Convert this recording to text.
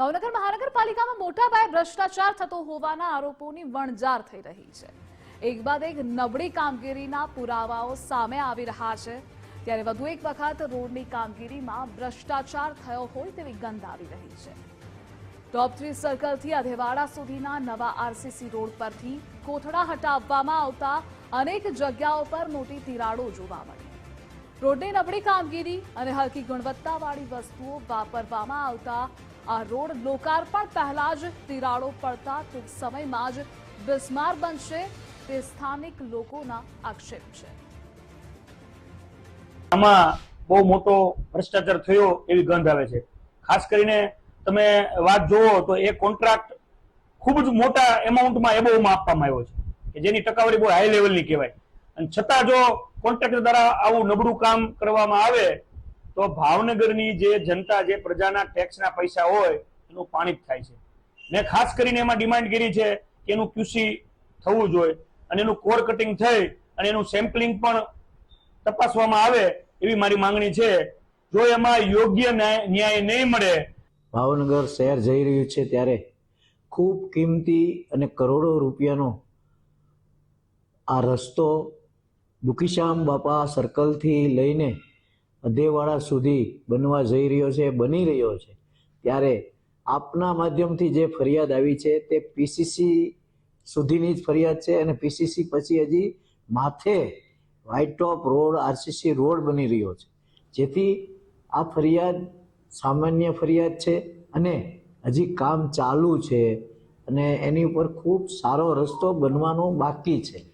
ભાવનગર મહાનગરપાલિકામાં મોટા પાયે ભ્રષ્ટાચાર થતો હોવાના આરોપોની વણઝાર થઈ રહી છે. એક બાદ એક નબળી કામગીરીના પુરાવાઓ સામે આવી રહ્યા છે. ત્યારે વધુ એક વખત રોડની કામગીરીમાં ભ્રષ્ટાચાર થયો હોય તેવી ગંધ આવી રહી છે. ટોપ થ્રી સર્કલથી અધેવાડા સુધીના નવા આરસીસી રોડ પરથી કોથળા હટાવવામાં આવતા અનેક જગ્યાઓ પર મોટી તિરાડો જોવા મળી. રોડની નબળી કામગીરી અને હલકી ગુણવત્તાવાળી વસ્તુઓ વાપરવામાં આવતા આ રોડ લોકાર્પણ પહેલા જ તિરાડો પડતા ટૂંક સમયમાં જ બિસ્માર બનશે તે સ્થાનિક લોકોના આક્ષેપ છે. આમાં બહુ મોટો ભ્રષ્ટાચાર થયો એવી ગંધ આવે છે. ખાસ કરીને તમે વાત જોવો તો એ કોન્ટ્રાક્ટ ખૂબ જ મોટા એમાઉન્ટમાં એબોમાં આપવામાં આવ્યો છે કે જેની ટકાવારી બહુ હાઈ લેવલની કહેવાય. અને છતાં જો કોન્ટ્રાક્ટર દ્વારા આવું નબળું કામ કરવામાં આવે, તો ભાવનગરની જે જનતા, જે પ્રજાના ટેક્સના પૈસા હોય, એનું પાણી જ થાય છે. મેં ખાસ કરીને એમાં ડિમાન્ડ કરી છે કે એનું ક્યુસી થવું જોઈએ અને એનું કોર કટિંગ થઈ અને એનું સેમ્પલિંગ પણ તપાસવામાં આવે એવી મારી માંગણી છે. જો એમાં યોગ્ય ન્યાય નહીં મળે ભાવનગર શહેર જઈ રહ્યું છે ત્યારે ખૂબ કિંમતી અને કરોડો રૂપિયાનો આ રસ્તો દુખીશ્યામ બાપા સર્કલથી લઈને અધેવાડા સુધી બનવા જઈ રહ્યો છે, બની રહ્યો છે. ત્યારે આપના માધ્યમથી જે ફરિયાદ આવી છે તે પીસીસી સુધીની જ ફરિયાદ છે અને પીસીસી પછી હજી માથે white top road RCC road બની રહ્યો છે. જેથી આ ફરિયાદ સામાન્ય ફરિયાદ છે અને હજી કામ ચાલુ છે અને એની ઉપર ખૂબ સારો રસ્તો બનવાનો બાકી છે.